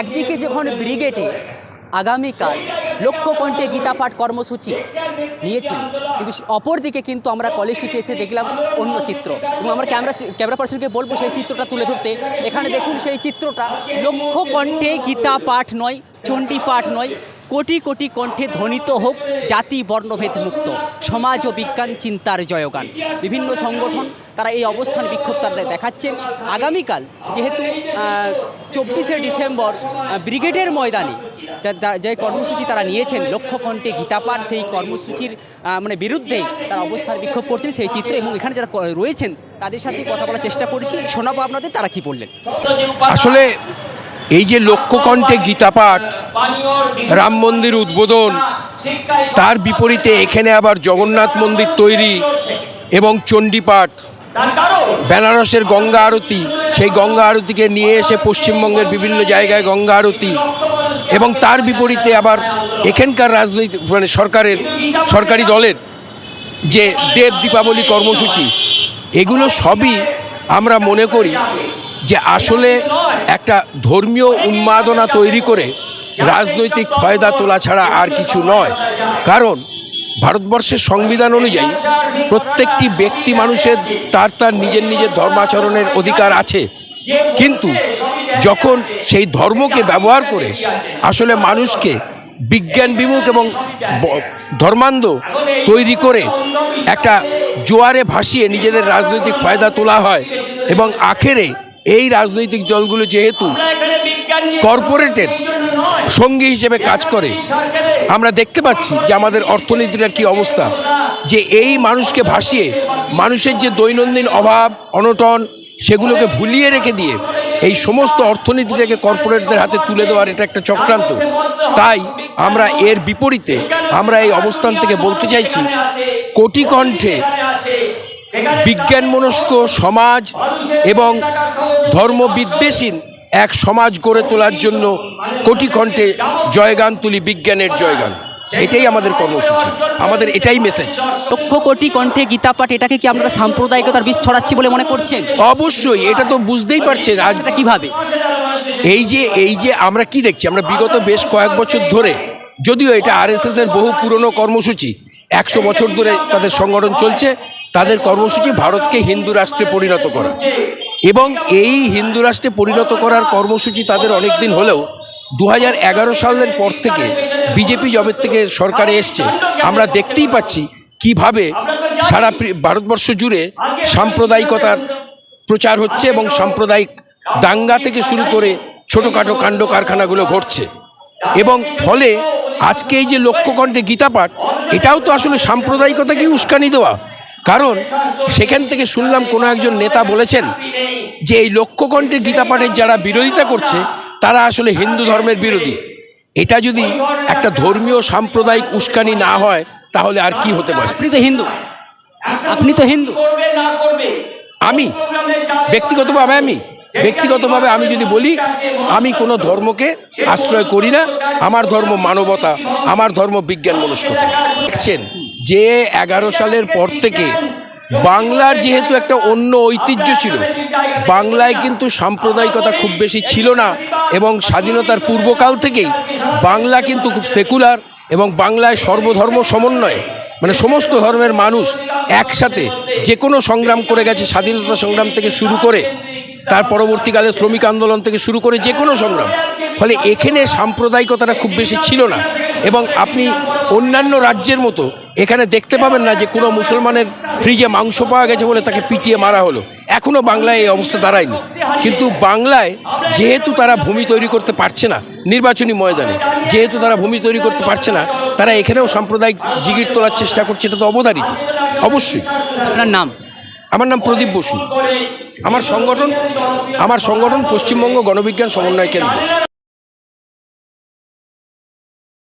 একদিকে যখন ব্রিগেডে আগামীকাল লক্ষ্য কণ্ঠে গীতাপাঠ কর্মসূচি নিয়েছেন কিন্তু অপরদিকে কিন্তু আমরা কলেজ এসে দেখলাম অন্য চিত্র। এবং আমরা ক্যামেরা ক্যামেরা পার্সনকে বলব, সেই চিত্রটা তুলে ধরতে। এখানে দেখুন, সেই চিত্রটা লক্ষ্য কণ্ঠে গীতা পাঠ নয় চণ্ডী পাঠ নয়, কোটি কোটি কণ্ঠে ধ্বনিত হোক, জাতি বর্ণভেদ মুক্ত, সমাজ ও বিজ্ঞান চিন্তার জয়গান। বিভিন্ন সংগঠন তারা এই অবস্থান বিক্ষোভ তারা দেখাচ্ছেন। আগামীকাল যেহেতু চব্বিশে ডিসেম্বর ব্রিগেডের ময়দানে যা- কর্মসূচি তারা নিয়েছেন লক্ষ্য কণ্ঠে গীতাপাঠ, সেই কর্মসূচির মানে বিরুদ্ধেই তারা অবস্থান বিক্ষোভ করছেন, সেই চিত্র এবং এখানে যারা রয়েছেন, তাদের সাথে কথা বলার চেষ্টা করেছি। শোনাবো আপনাদের তারা কি বললেন? আসলে এই যে লক্ষ্যকণ্ঠে গীতাপাঠ, রাম মন্দির উদ্বোধন, তার বিপরীতে এখানে আবার জগন্নাথ মন্দির তৈরি এবং চণ্ডীপাঠ বেনারসের গঙ্গা আরতি, সেই গঙ্গা আরতিকে নিয়ে এসে পশ্চিমবঙ্গের বিভিন্ন জায়গায় গঙ্গা আরতি এবং তার বিপরীতে আবার এখানকার রাজনৈতিক মানে সরকারের, সরকারি দলের যে দেব দীপাবলি কর্মসূচি, এগুলো সবই আমরা মনে করি যে আসলে একটা ধর্মীয় উন্মাদনা তৈরি করে রাজনৈতিক ফয়দা তোলা ছাড়া আর কিছু নয়। কারণ ভারতবর্ষের সংবিধান অনুযায়ী প্রত্যেকটি ব্যক্তি মানুষের তার তার নিজের নিজের ধর্মাচরণের অধিকার আছে। কিন্তু যখন সেই ধর্মকে ব্যবহার করে আসলে মানুষকে বিজ্ঞান বিমুখ এবং ধর্মান্ধ তৈরি করে একটা জোয়ারে ভাসিয়ে নিজেদের রাজনৈতিক ফায়দা তোলা হয় এবং আখেরে এই রাজনৈতিক দলগুলো যেহেতু কর্পোরেটের সঙ্গী হিসেবে কাজ করে আমরা দেখতে পাচ্ছি যে আমাদের অর্থনীতিটার কি অবস্থা যে এই মানুষকে ভাসিয়ে মানুষের যে দৈনন্দিন অভাব অনটন সেগুলোকে ভুলিয়ে রেখে দিয়ে এই সমস্ত অর্থনীতিটাকে কর্পোরেটদের হাতে তুলে দেওয়ার এটা একটা চক্রান্ত। তাই আমরা এর বিপরীতে আমরা এই অবস্থান থেকে বলতে চাইছি কোটি কণ্ঠে বিজ্ঞান মনস্ক সমাজ এবং ধর্মবিদ্বেষীন এক সমাজ গড়ে তোলার জন্য কোটি কণ্ঠে জয়গান তুলি বিজ্ঞানের জয়গান। এটাই আমাদের কর্মসূচি। আমাদের এটাই মেসেজ লক্ষ কোটি কণ্ঠে গীতাপাঠ এটাকে কি আপনারা সাম্প্রদায়িকতার বিষ ছড়াচ্ছি বলে মনে করছেন? অবশ্যই এটা তো বুঝতেই পারছেন। আজ কীভাবে? এই যে এই যে আমরা কি দেখছি? আমরা বিগত বেশ কয়েক বছর ধরে যদিও এটা আরএসএস এর বহু পুরনো কর্মসূচি একশো বছর ধরে তাদের সংগঠন চলছে তাদের কর্মসূচি ভারতকে হিন্দু রাষ্ট্রে পরিণত করা। এবং এই হিন্দু রাষ্ট্রে পরিণত করার কর্মসূচি তাদের অনেক দিন হলেও দু হাজার এগারো সালের পর থেকে বিজেপি জবের থেকে সরকারে এসছে। আমরা দেখতেই পাচ্ছি কীভাবে সারা ভারতবর্ষ জুড়ে সাম্প্রদায়িকতার প্রচার হচ্ছে এবং সাম্প্রদায়িক দাঙ্গা থেকে শুরু করে ছোটোখাটো কাণ্ড কারখানাগুলো ঘটছে। এবং ফলে আজকে এই যে লক্ষ্যকণ্ঠে গীতাপাঠ, এটাও তো আসলে সাম্প্রদায়িকতাকে উস্কানি দেওয়া। কারণ সেখান থেকে শুনলাম কোনো একজন নেতা বলেছেন যে এই লক্ষ্যকণ্ঠে গীতাপাঠের যারা বিরোধিতা করছে তারা আসলে হিন্দু ধর্মের বিরোধী। এটা যদি একটা ধর্মীয় সাম্প্রদায়িক উস্কানি না হয় তাহলে আর কি হতে পারে? আপনি তো হিন্দু। আপনি তো হিন্দু। আমি? ব্যক্তিগতভাবে আমি? ব্যক্তিগতভাবে আমি যদি বলি আমি কোনো ধর্মকে আশ্রয় করি না। আমার ধর্ম মানবতা আমার ধর্ম বিজ্ঞান মনস্কতা। দেখছেন? যে এগারো সালের পর থেকে বাংলার যেহেতু একটা অন্য ঐতিহ্য ছিল, বাংলায় কিন্তু সাম্প্রদায়িকতা খুব বেশি ছিল না এবং স্বাধীনতার পূর্বকাল থেকেই বাংলা কিন্তু খুব সেকুলার এবং বাংলায় সর্বধর্ম সমন্বয়ে মানে সমস্ত ধর্মের মানুষ একসাথে যে কোনো সংগ্রাম করে গেছে, স্বাধীনতা সংগ্রাম থেকে শুরু করে, তার পরবর্তীকালে শ্রমিক আন্দোলন থেকে শুরু করে যে কোনো সংগ্রাম, ফলে এখানে সাম্প্রদায়িকতাটা খুব বেশি ছিল না। এবং আপনি অন্যান্য রাজ্যের মতো এখানে দেখতে পাবেন না যে কোনো মুসলমানের ফ্রিজে মাংস পাওয়া গেছে বলে তাকে পিটিয়ে মারা হলো। এখনও বাংলায় এই অবস্থা দাঁড়ায়নি। কিন্তু বাংলায় যেহেতু তারা ভূমি তৈরি করতে পারছে না নির্বাচনী ময়দানে যেহেতু তারা ভূমি তৈরি করতে পারছে না তারা এখানেও সাম্প্রদায়িক জিগির তোলার চেষ্টা করছে এটা তো অবধারিত। অবশ্যই। আপনার নাম? আমার নাম প্রদীপ বসু। আমার সংগঠন আমার সংগঠন পশ্চিমবঙ্গ গণবিজ্ঞান সমন্বয় কেন্দ্র।